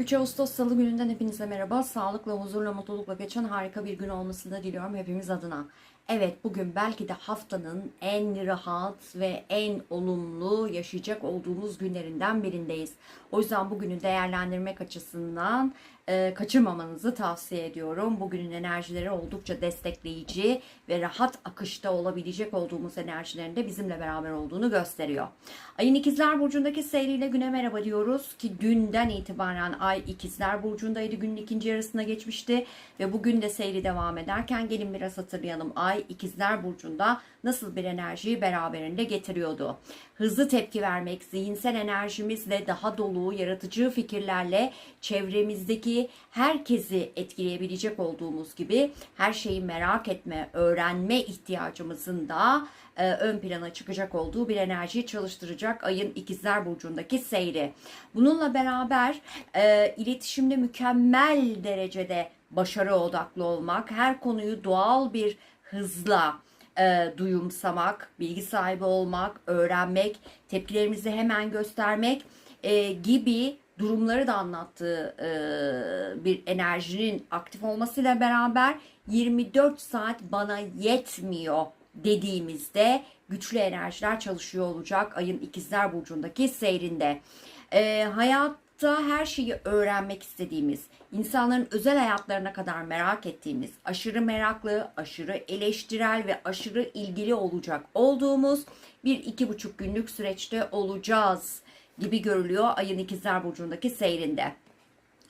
3 Ağustos Salı gününden hepinize merhaba. Sağlıkla, huzurla, mutlulukla geçen harika bir gün olmasını diliyorum hepimiz adına. Evet bugün belki de haftanın en rahat ve en olumlu yaşayacak olduğumuz günlerinden birindeyiz. O yüzden bugünü değerlendirmek açısından e, kaçırmamanızı tavsiye ediyorum. Bugünün enerjileri oldukça destekleyici ve rahat akışta olabilecek olduğumuz enerjilerin de bizimle beraber olduğunu gösteriyor. Ayın ikizler burcundaki seyriyle güne merhaba diyoruz ki dünden itibaren ay ikizler burcundaydı. Günün ikinci yarısına geçmişti ve bugün de seyri devam ederken gelin biraz hatırlayalım. Ay ikizler burcunda nasıl bir enerjiyi beraberinde getiriyordu. Hızlı tepki vermek, zihinsel enerjimizle daha dolu, yaratıcı fikirlerle çevremizdeki herkesi etkileyebilecek olduğumuz gibi her şeyi merak etme, öğrenme ihtiyacımızın da e, ön plana çıkacak olduğu bir enerjiyi çalıştıracak ayın ikizler burcundaki seyri. Bununla beraber e, iletişimde mükemmel derecede başarı odaklı olmak, her konuyu doğal bir hızla e, duyumsamak, bilgi sahibi olmak, öğrenmek, tepkilerimizi hemen göstermek e, gibi durumları da anlattığı e, bir enerjinin aktif olmasıyla beraber 24 saat bana yetmiyor dediğimizde güçlü enerjiler çalışıyor olacak ayın ikizler burcundaki seyrinde. E, hayatta her şeyi öğrenmek istediğimiz, insanların özel hayatlarına kadar merak ettiğimiz, aşırı meraklı, aşırı eleştirel ve aşırı ilgili olacak olduğumuz bir iki buçuk günlük süreçte olacağız gibi görülüyor ayın ikizler burcundaki seyrinde.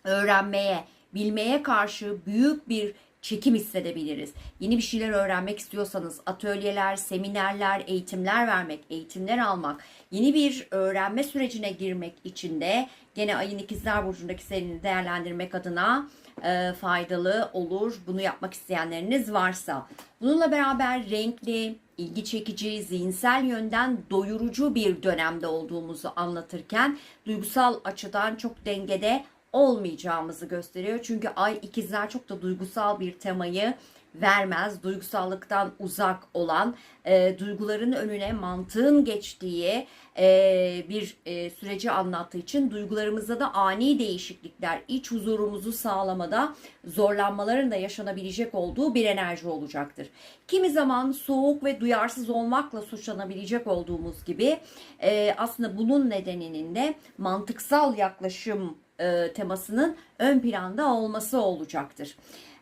Öğrenmeye, bilmeye karşı büyük bir çekim hissedebiliriz. Yeni bir şeyler öğrenmek istiyorsanız atölyeler, seminerler, eğitimler vermek, eğitimler almak, yeni bir öğrenme sürecine girmek için de gene ayın ikizler burcundaki seyrini değerlendirmek adına e, faydalı olur. Bunu yapmak isteyenleriniz varsa. Bununla beraber renkli, ilgi çekici, zihinsel yönden doyurucu bir dönemde olduğumuzu anlatırken duygusal açıdan çok dengede olmayacağımızı gösteriyor. Çünkü ay ikizler çok da duygusal bir temayı vermez. Duygusallıktan uzak olan, e, duyguların önüne mantığın geçtiği e, bir e, süreci anlattığı için duygularımızda da ani değişiklikler, iç huzurumuzu sağlamada zorlanmaların da yaşanabilecek olduğu bir enerji olacaktır. Kimi zaman soğuk ve duyarsız olmakla suçlanabilecek olduğumuz gibi e, aslında bunun nedeninin de mantıksal yaklaşım e, temasının ön planda olması olacaktır.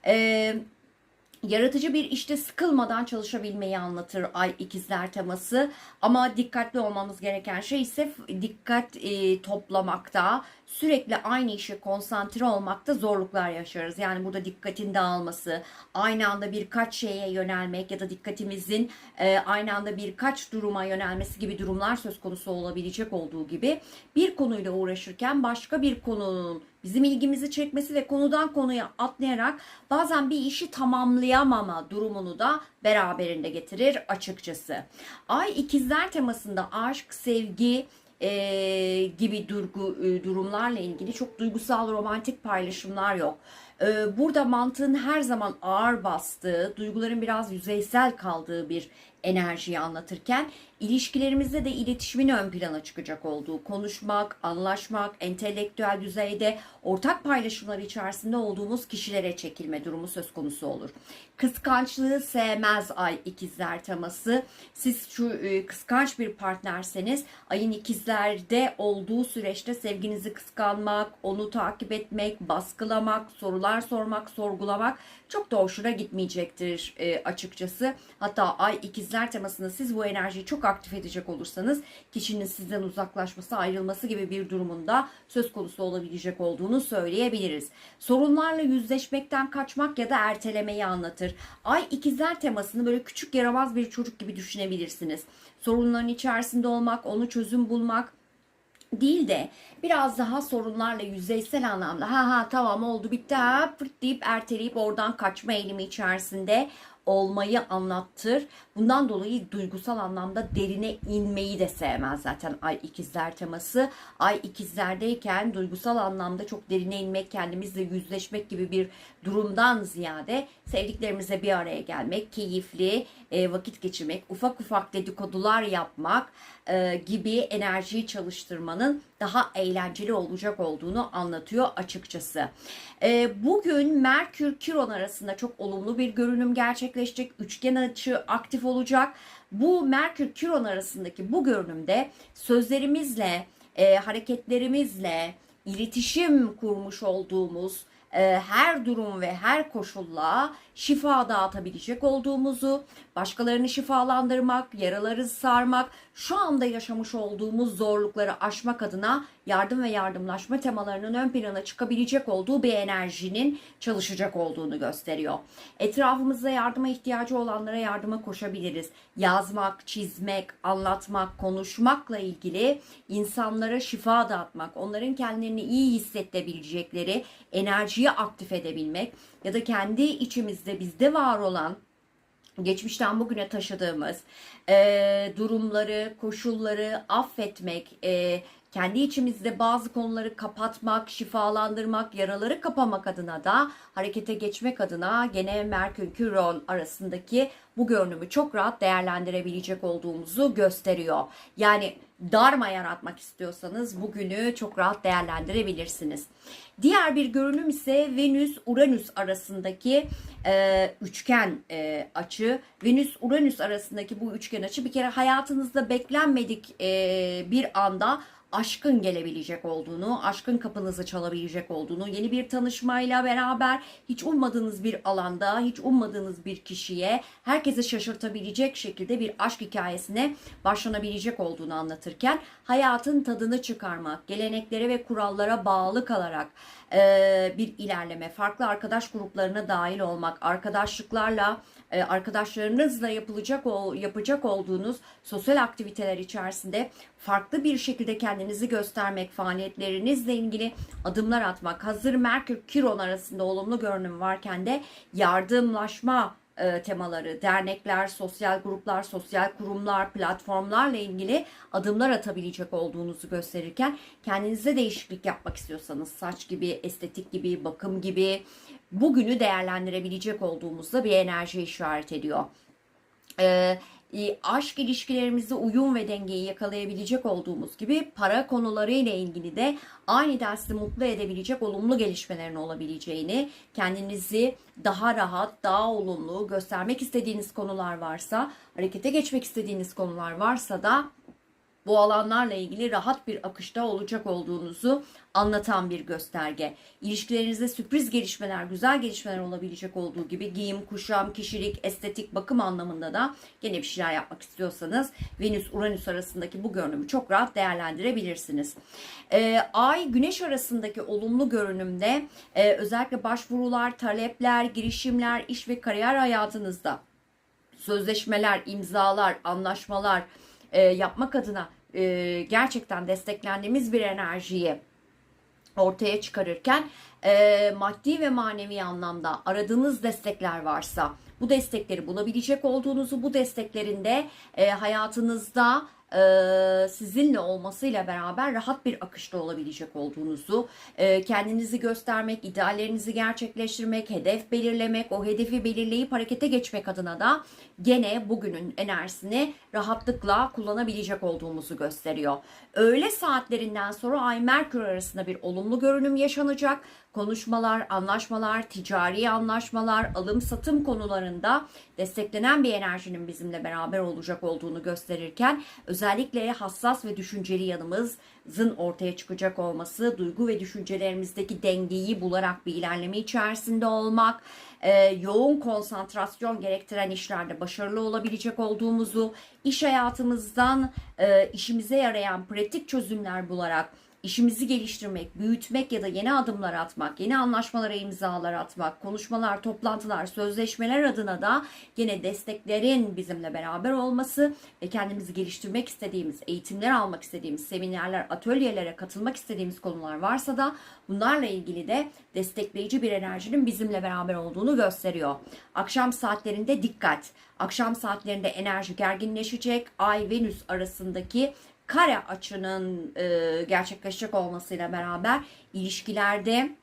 E, yaratıcı bir işte sıkılmadan çalışabilmeyi anlatır ay ikizler teması ama dikkatli olmamız gereken şey ise dikkat e, toplamakta sürekli aynı işe konsantre olmakta zorluklar yaşarız. Yani burada dikkatin dağılması, aynı anda birkaç şeye yönelmek ya da dikkatimizin e, aynı anda birkaç duruma yönelmesi gibi durumlar söz konusu olabilecek olduğu gibi bir konuyla uğraşırken başka bir konunun bizim ilgimizi çekmesi ve konudan konuya atlayarak bazen bir işi tamamlayamama durumunu da beraberinde getirir açıkçası. Ay ikizler temasında aşk, sevgi, e, gibi durgu, e, durumlarla ilgili çok duygusal romantik paylaşımlar yok. E, burada mantığın her zaman ağır bastığı, duyguların biraz yüzeysel kaldığı bir enerjiyi anlatırken ilişkilerimizde de iletişimin ön plana çıkacak olduğu, konuşmak, anlaşmak, entelektüel düzeyde ortak paylaşımlar içerisinde olduğumuz kişilere çekilme durumu söz konusu olur. Kıskançlığı sevmez ay ikizler teması. Siz şu e, kıskanç bir partnerseniz ayın ikizlerde olduğu süreçte sevginizi kıskanmak, onu takip etmek, baskılamak, sorular sormak, sorgulamak çok da hoşuna gitmeyecektir e, açıkçası. Hatta ay ikizler temasında siz bu enerjiyi çok aktif edecek olursanız kişinin sizden uzaklaşması, ayrılması gibi bir durumunda söz konusu olabilecek olduğunu söyleyebiliriz. Sorunlarla yüzleşmekten kaçmak ya da ertelemeyi anlatır. Ay ikizler temasını böyle küçük yaramaz bir çocuk gibi düşünebilirsiniz. Sorunların içerisinde olmak, onu çözüm bulmak, değil de biraz daha sorunlarla yüzeysel anlamda ha ha tamam oldu bitti ha fırt deyip erteleyip oradan kaçma eğilimi içerisinde olmayı anlattır. Bundan dolayı duygusal anlamda derine inmeyi de sevmez zaten ay ikizler teması. Ay ikizlerdeyken duygusal anlamda çok derine inmek, kendimizle yüzleşmek gibi bir durumdan ziyade sevdiklerimizle bir araya gelmek, keyifli e, vakit geçirmek, ufak ufak dedikodular yapmak e, gibi enerjiyi çalıştırmanın daha eğlenceli olacak olduğunu anlatıyor açıkçası. Ee, bugün Merkür Kiron arasında çok olumlu bir görünüm gerçekleşecek. Üçgen açı aktif olacak. Bu Merkür Kiron arasındaki bu görünümde sözlerimizle, e, hareketlerimizle, iletişim kurmuş olduğumuz e, her durum ve her koşulla şifa dağıtabilecek olduğumuzu, başkalarını şifalandırmak, yaraları sarmak, şu anda yaşamış olduğumuz zorlukları aşmak adına yardım ve yardımlaşma temalarının ön plana çıkabilecek olduğu bir enerjinin çalışacak olduğunu gösteriyor. Etrafımızda yardıma ihtiyacı olanlara yardıma koşabiliriz. Yazmak, çizmek, anlatmak, konuşmakla ilgili insanlara şifa dağıtmak, onların kendilerini iyi hissettirebilecekleri enerjiyi aktif edebilmek ya da kendi içimizde bizde var olan geçmişten bugüne taşıdığımız e, durumları, koşulları affetmek, e, kendi içimizde bazı konuları kapatmak, şifalandırmak, yaraları kapamak adına da harekete geçmek adına gene Merkür Küron arasındaki bu görünümü çok rahat değerlendirebilecek olduğumuzu gösteriyor. Yani darma yaratmak istiyorsanız bugünü çok rahat değerlendirebilirsiniz. Diğer bir görünüm ise Venüs-Uranüs arasındaki e, üçgen e, açı. Venüs-Uranüs arasındaki bu üçgen açı bir kere hayatınızda beklenmedik e, bir anda aşkın gelebilecek olduğunu, aşkın kapınızı çalabilecek olduğunu, yeni bir tanışmayla beraber hiç ummadığınız bir alanda, hiç ummadığınız bir kişiye herkesi şaşırtabilecek şekilde bir aşk hikayesine başlanabilecek olduğunu anlatırken hayatın tadını çıkarmak, geleneklere ve kurallara bağlı kalarak e, bir ilerleme, farklı arkadaş gruplarına dahil olmak, arkadaşlıklarla e, arkadaşlarınızla yapılacak o yapacak olduğunuz sosyal aktiviteler içerisinde farklı bir şekilde kendinizi göstermek, faaliyetlerinizle ilgili adımlar atmak. Hazır Merkür Kiron arasında olumlu görünüm varken de yardımlaşma e, temaları, dernekler, sosyal gruplar, sosyal kurumlar, platformlarla ilgili adımlar atabilecek olduğunuzu gösterirken kendinize değişiklik yapmak istiyorsanız saç gibi, estetik gibi, bakım gibi bugünü değerlendirebilecek olduğumuzda bir enerji işaret ediyor. Ee, e, aşk ilişkilerimizde uyum ve dengeyi yakalayabilecek olduğumuz gibi para konuları ile ilgili de aniden sizi mutlu edebilecek olumlu gelişmelerin olabileceğini, kendinizi daha rahat, daha olumlu göstermek istediğiniz konular varsa, harekete geçmek istediğiniz konular varsa da bu alanlarla ilgili rahat bir akışta olacak olduğunuzu anlatan bir gösterge. İlişkilerinizde sürpriz gelişmeler, güzel gelişmeler olabilecek olduğu gibi giyim, kuşam, kişilik, estetik, bakım anlamında da gene bir şeyler yapmak istiyorsanız Venüs-Uranüs arasındaki bu görünümü çok rahat değerlendirebilirsiniz. Ee, Ay, Güneş arasındaki olumlu görünümde e, özellikle başvurular, talepler, girişimler, iş ve kariyer hayatınızda sözleşmeler, imzalar, anlaşmalar e, yapmak adına e, gerçekten desteklendiğimiz bir enerjiyi ortaya çıkarırken e, maddi ve manevi anlamda aradığınız destekler varsa bu destekleri bulabilecek olduğunuzu bu desteklerin de e, hayatınızda e, sizinle olmasıyla beraber rahat bir akışta olabilecek olduğunuzu, e, kendinizi göstermek, ideallerinizi gerçekleştirmek, hedef belirlemek, o hedefi belirleyip harekete geçmek adına da gene bugünün enerjisini rahatlıkla kullanabilecek olduğumuzu gösteriyor. Öğle saatlerinden sonra Ay Merkür arasında bir olumlu görünüm yaşanacak. Konuşmalar, anlaşmalar, ticari anlaşmalar, alım satım konularında desteklenen bir enerjinin bizimle beraber olacak olduğunu gösterirken hassas ve düşünceli yanımızın ortaya çıkacak olması, duygu ve düşüncelerimizdeki dengeyi bularak bir ilerleme içerisinde olmak, e, yoğun konsantrasyon gerektiren işlerde başarılı olabilecek olduğumuzu, iş hayatımızdan e, işimize yarayan pratik çözümler bularak işimizi geliştirmek, büyütmek ya da yeni adımlar atmak, yeni anlaşmalara imzalar atmak, konuşmalar, toplantılar, sözleşmeler adına da gene desteklerin bizimle beraber olması ve kendimizi geliştirmek istediğimiz, eğitimler almak istediğimiz, seminerler, atölyelere katılmak istediğimiz konular varsa da bunlarla ilgili de destekleyici bir enerjinin bizimle beraber olduğunu gösteriyor. Akşam saatlerinde dikkat. Akşam saatlerinde enerji gerginleşecek. Ay Venüs arasındaki kare açının e, gerçekleşecek olmasıyla beraber ilişkilerde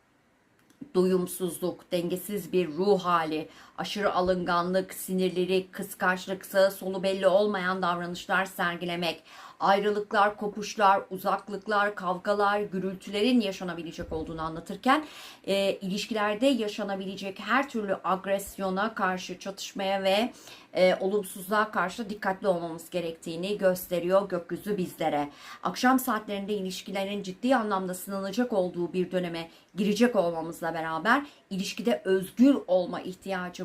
doyumsuzluk, dengesiz bir ruh hali, aşırı alınganlık, sinirleri, kıskançlık, sağı solu belli olmayan davranışlar sergilemek, ayrılıklar, kopuşlar, uzaklıklar, kavgalar, gürültülerin yaşanabilecek olduğunu anlatırken e, ilişkilerde yaşanabilecek her türlü agresyona karşı çatışmaya ve e, olumsuzluğa karşı dikkatli olmamız gerektiğini gösteriyor gökyüzü bizlere. Akşam saatlerinde ilişkilerin ciddi anlamda sınanacak olduğu bir döneme girecek olmamızla beraber ilişkide özgür olma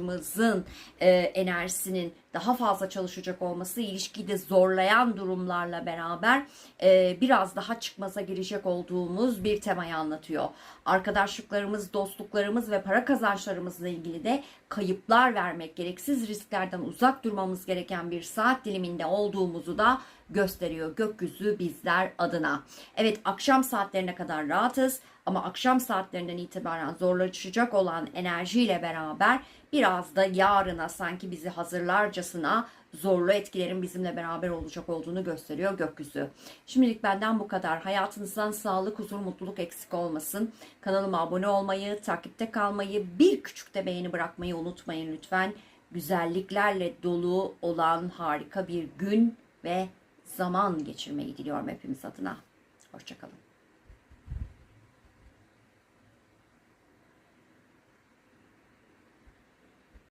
ihtiyacımızın e, enerjisinin daha fazla çalışacak olması ilişkiyi de zorlayan durumlarla beraber e, biraz daha çıkmaza girecek olduğumuz bir temayı anlatıyor. Arkadaşlıklarımız, dostluklarımız ve para kazançlarımızla ilgili de kayıplar vermek, gereksiz risklerden uzak durmamız gereken bir saat diliminde olduğumuzu da gösteriyor gökyüzü bizler adına. Evet akşam saatlerine kadar rahatız ama akşam saatlerinden itibaren zorlaşacak olan enerjiyle beraber biraz da yarına sanki bizi hazırlarcasına zorlu etkilerin bizimle beraber olacak olduğunu gösteriyor gökyüzü. Şimdilik benden bu kadar. Hayatınızdan sağlık, huzur, mutluluk eksik olmasın. Kanalıma abone olmayı, takipte kalmayı, bir küçük de beğeni bırakmayı unutmayın lütfen. Güzelliklerle dolu olan harika bir gün ve zaman geçirmeyi diliyorum hepimiz adına. Hoşçakalın.